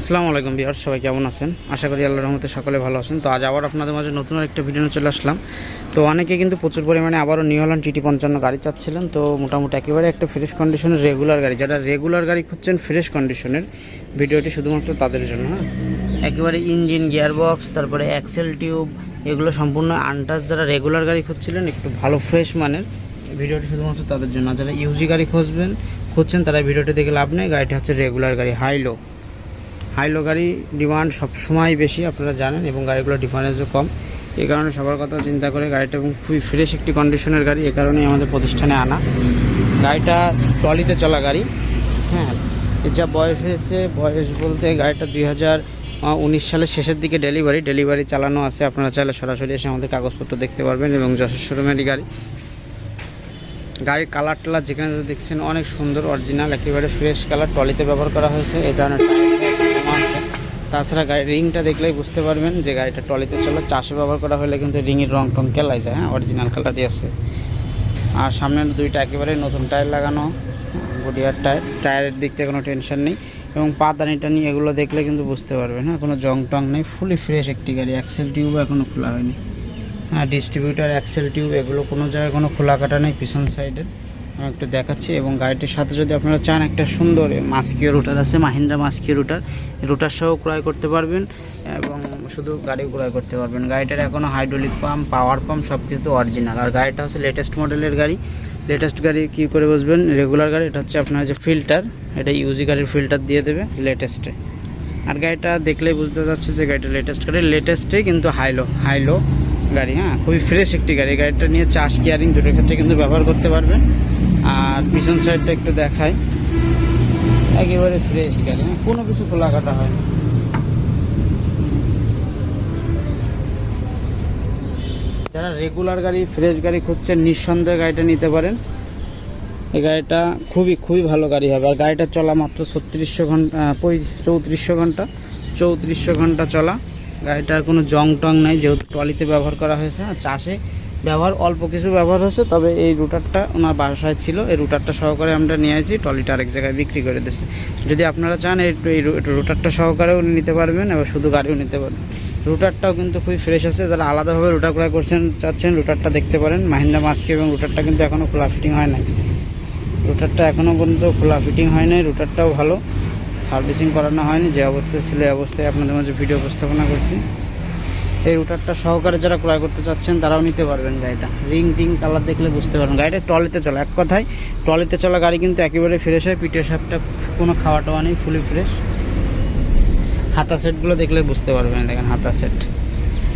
আসসালামু আলাইকুম বিহার সবাই কেমন আছেন? আশা করি আল্লাহর রহমতে সকলে ভালো আছেন। তো আজ আবার আপনাদের মাঝে নতুন একটা ভিডিও চলে আসলাম। তো অনেকে কিন্তু প্রচুর পরিমাণে আবারও নিউ হল্যান্ড টিটি পঞ্চান্ন গাড়ি চাচ্ছিলেন। তো মোটামুটি একেবারে একটা ফ্রেশ কন্ডিশনের রেগুলার গাড়ি। যারা রেগুলার গাড়ি খুঁজছেন ফ্রেশ কন্ডিশনের ভিডিওটি শুধুমাত্র তাদের জন্য হ্যাঁ? একেবারে ইঞ্জিন গিয়ারবক্স তারপরে অ্যাক্সেল টিউব এগুলো সম্পূর্ণ আনটাচ যারা রেগুলার গাড়ি খুঁজছিলেন, একটু ভালো ফ্রেশ মানের ভিডিওটি শুধুমাত্র তাদের জন্য। যারা ইউজি গাড়ি খুঁজবেন, খুঁজছেন, তারা ভিডিওটি দেখে লাভ নেই। গাড়িটা হচ্ছে রেগুলার গাড়ি হাইলো হাইলো গাড়ি ডিমান্ড সবসময় বেশি, আপনারা জানেন, এবং গাড়িগুলোর ডিফারেন্সও কম। এই কারণে সবার কথা চিন্তা করে গাড়িটা এবং খুবই ফ্রেশ একটি কন্ডিশনের গাড়ি, এ কারণেই আমাদের প্রতিষ্ঠানে আনা। গাড়িটা ট্রলিতে চলা গাড়ি হ্যাঁ। এর যা বয়স হয়েছে, বয়স বলতে গাড়িটা দুই হাজার উনিশ সালের শেষের দিকে ডেলিভারি ডেলিভারি চালানো আছে, আপনারা চাইলে সরাসরি এসে আমাদের কাগজপত্র দেখতে পারবেন, এবং যশোর শোরুমেরই গাড়ি। গাড়ির কালার টালার যেখানে দেখছেন, অনেক সুন্দর অরিজিনাল একেবারে ফ্রেশ কালার টলিতে ব্যবহার করা হয়েছে এই কারণে তাছাড়া গাড়ির রিংটা দেখলেই বুঝতে পারবেন যে গাড়িটা টলিতে চলে। চাষে ব্যবহার করা হলে কিন্তু রিংয়ের রং টং কেলাই যায় হ্যাঁ? অরিজিনাল কালারই আছে। আর সামনের দুইটা একেবারে নতুন টায়ার লাগানো বডিয়ার টায়ার টায়ারের দিক থেকে কোনো টেনশন নেই। এবং পাদানি টানি এগুলো দেখলে কিন্তু বুঝতে পারবেন হ্যাঁ? কোনো জং টং নেই ফুলি ফ্রেশ একটি গাড়ি। অ্যাক্সেল টিউব এখনও খোলা হয়নি। হ্যাঁ ডিস্ট্রিবিউটার অ্যাক্সেল টিউব এগুলো কোনো জায়গায় কোনো খোলা কাটা নেই, পিছন সাইডের একটু দেখাচ্ছি এবং গাড়িটির সাথে যদি আপনারা চান একটা সুন্দর মাস্কিও রুটার আছে, মাহিন্দ্রা মাস্কিও রুটার। রুটার সহ ক্রয় করতে পারবেন এবং শুধু গাড়ি ক্রয় করতে পারবেন। গাড়িটার এখনও হাইড্রোলিক পাম্প, পাওয়ার পাম্প সব কিছু অরিজিনাল। আর গাড়িটা হচ্ছে লেটেস্ট মডেলের গাড়ি। লেটেস্ট গাড়ি কী করে বসবেন? রেগুলার গাড়ি, এটা হচ্ছে আপনার যে ফিল্টার এটা ইউজি গাড়ির ফিল্টার দিয়ে দেবে লেটেস্টে আর গাড়িটা দেখলেই বুঝতে যাচ্ছে যে গাড়িটা লেটেস্ট গাড়ি লেটেস্টে কিন্তু হাইলো হাইলো গাড়ি হ্যাঁ? খুবই ফ্রেশ একটি গাড়ি। গাড়িটা নিয়ে চাষ কেয়ারিং দুটোর ক্ষেত্রে কিন্তু ব্যবহার করতে পারবেন। আর পিছন সাইডটা একটু দেখায় একেবারে ফ্রেশ গাড়ি হ্যাঁ? কোনো কিছু খোলা কাটা হয় যারা রেগুলার গাড়ি ফ্রেশ গাড়ি খুঁজছেন, নিঃসন্দেহে গাড়িটা নিতে পারেন। এই গাড়িটা খুবই খুবই ভালো গাড়ি হবে। আর গাড়িটা চলা মাত্র ছত্রিশশো ঘণ্টা চৌত্রিশশো ঘণ্টা চৌত্রিশশো ঘণ্টা চলা। গাড়িটার কোনো জং টং নাই, যেহেতু ট্রলিতে ব্যবহার করা হয়েছে, আর চাষে ব্যবহার, অল্প কিছু ব্যবহার হয়েছে, তবে এই রুটারটা ওনার বাসায় ছিল, এই রুটারটা সহকারে আমরা নিয়ে আসি, ট্রলিটা আরেক জায়গায় বিক্রি করে দিয়েছে। যদি আপনারা চান, এই রুটারটা সহকারেও নিতে পারবেন এবং শুধু গাড়িও নিতে পারবেন। রুটারটাও কিন্তু খুবই ফ্রেশ আছে, যারা আলাদাভাবে রুটার ক্রয় করছেন, চাচ্ছেন, রুটারটা দেখতে পারেন। মাহিন্দা মাস্কে এবং রুটারটা কিন্তু এখনও খোলা ফিটিং হয় নাই। রুটারটা এখনও পর্যন্ত খোলা ফিটিং হয় নাই, রুটারটাও ভালো। সার্ভিসিং করানো হয়নি, যে অবস্থায় ছিল এই অবস্থায় আপনাদের মাঝে ভিডিও উপস্থাপনা করছি। এই রুটারটা সহকারে যারা ক্রয় করতে চাচ্ছেন, তারাও নিতে পারবেন গাড়িটা। রিং টিং কালার দেখলে বুঝতে পারবেন। গাড়িটা ট্রলিতে চলা, এক কথায়, ট্রলিতে চলা গাড়ি কিন্তু একেবারে ফ্রেশ হয় পিঠের সাপটা কোনো খাওয়া টাওয়া নেই ফুলি ফ্রেশ হাতা সেটগুলো দেখলে বুঝতে পারবেন, দেখেন হাতা সেট।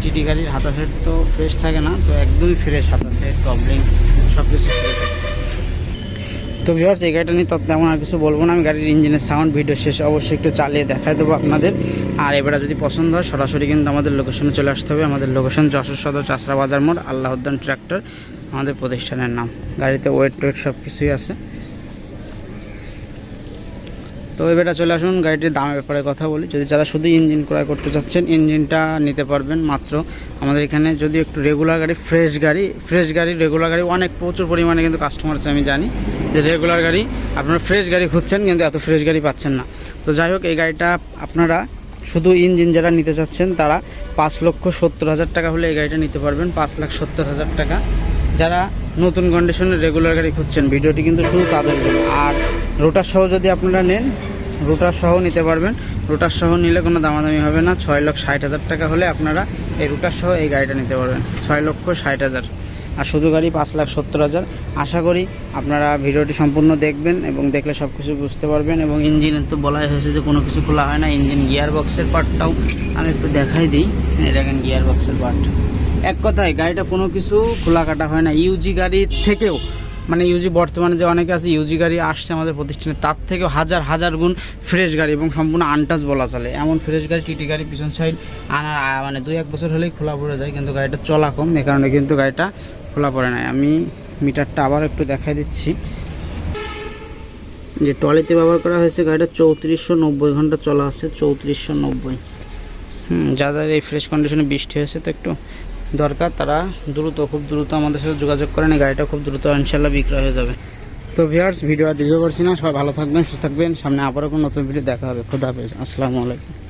টিটি গাড়ির হাতা সেট তো ফ্রেশ থাকে না, তো একদমই ফ্রেশ হাতা সেট কবলিং সব কিছু ফ্রেশ আছে তো ভিউয়ার্স এই গাড়িটা নিয়ে তো তেমন আর কিছু বলব না। আমি গাড়ির ইঞ্জিনের সাউন্ড ভিডিও শেষ অবশ্যই একটু চালিয়ে দেখাই দেবো আপনাদের। আর এবারে যদি পছন্দ হয়, সরাসরি কিন্তু আমাদের লোকেশনে চলে আসতে হবে। আমাদের লোকেশন যশোর সদর চাষরা বাজার মোড় আল্লাহ উদ্দান ট্র্যাক্টর আমাদের প্রতিষ্ঠানের নাম। গাড়িতে ওয়েট টোয়েট সব কিছুই আছে। তো এবারে চলে আসুন, গাড়িটির দামের ব্যাপারে কথা বলি। যদি যারা শুধু ইঞ্জিন ক্রয় করতে চাচ্ছেন, ইঞ্জিনটা নিতে পারবেন মাত্র। আমাদের এখানে যদি একটু রেগুলার গাড়ি ফ্রেশ গাড়ি ফ্রেশ গাড়ি রেগুলার গাড়ি অনেক প্রচুর পরিমাণে কিন্তু কাস্টমার আছে, আমি জানি। যে রেগুলার গাড়ি, আপনারা ফ্রেশ গাড়ি খুঁজছেন কিন্তু এত ফ্রেশ গাড়ি পাচ্ছেন না। তো যাই হোক, এই গাড়িটা আপনারা শুধু ইঞ্জিন যারা নিতে চাচ্ছেন, তারা পাঁচ লক্ষ সত্তর হাজার টাকা হলে এই গাড়িটা নিতে পারবেন, পাঁচ লাখ সত্তর হাজার টাকা। যারা নতুন কন্ডিশনের রেগুলার গাড়ি খুঁজছেন, ভিডিওটি কিন্তু শুধু তাদের আর রোটার সহ যদি আপনারা নেন, রোটার সহ নিতে পারবেন। রোটার সহ নিলে কোনো দামাদামি হবে না। ছয় লক্ষ ষাট হাজার টাকা হলে আপনারা এই রোটার সহ এই গাড়িটা নিতে পারবেন। ছয় লক্ষ ষাট হাজার। আর শুধু গাড়ি পাঁচ লাখ সত্তর হাজার। আশা করি আপনারা ভিডিওটি সম্পূর্ণ দেখবেন এবং দেখলে সব কিছু বুঝতে পারবেন এবং ইঞ্জিনের তো বলাই হয়েছে যে কোনো কিছু খোলা হয় না। ইঞ্জিন গিয়ার বক্সের পার্টটাও আমি একটু দেখাই দিই। দেখেন গিয়ার বক্সের পার্ট এক কথায় গাড়িটা কোনো কিছু খোলা কাটা হয় না। ইউজি গাড়ি থেকেও মানে ইউজি বর্তমানে যে অনেকে আছে ইউজি গাড়ি আসছে আমাদের প্রতিষ্ঠানে, তার থেকেও হাজার হাজার গুণ ফ্রেশ গাড়ি এবং সম্পূর্ণ আনটাচ বলা চলে। এমন ফ্রেশ গাড়ি টিটি গাড়ি পিছন সাইড আনার মানে দুই এক বছর হলেই খোলা পড়ে যায়, কিন্তু গাড়িটা চলা কম, এ কারণে কিন্তু গাড়িটা খোলা পড়ে নাই আমি মিটারটা আবার একটু দেখাই দিচ্ছি। যে ট্রলিতে ব্যবহার করা হয়েছে গাড়িটা, চৌত্রিশশো নব্বই ঘণ্টা চলা আছে, চৌত্রিশশো নব্বই। হুম যাদের এই ফ্রেশ কন্ডিশনে বৃষ্টি হয়েছে তো একটু দরকার, তারা দ্রুত, খুব দ্রুত আমাদের সাথে যোগাযোগ করেন গাড়িটা খুব দ্রুত ইনশাল্লাহ বিক্রয় হয়ে যাবে। তো তো ভিউয়ার্স ভিডিও আর দীর্ঘ করছি না, সবাই ভালো থাকবেন, সুস্থ থাকবেন, সামনে আবারও কোনো নতুন ভিডিও দেখা হবে। খুদা হাফেজ, আসসালামু আলাইকুম।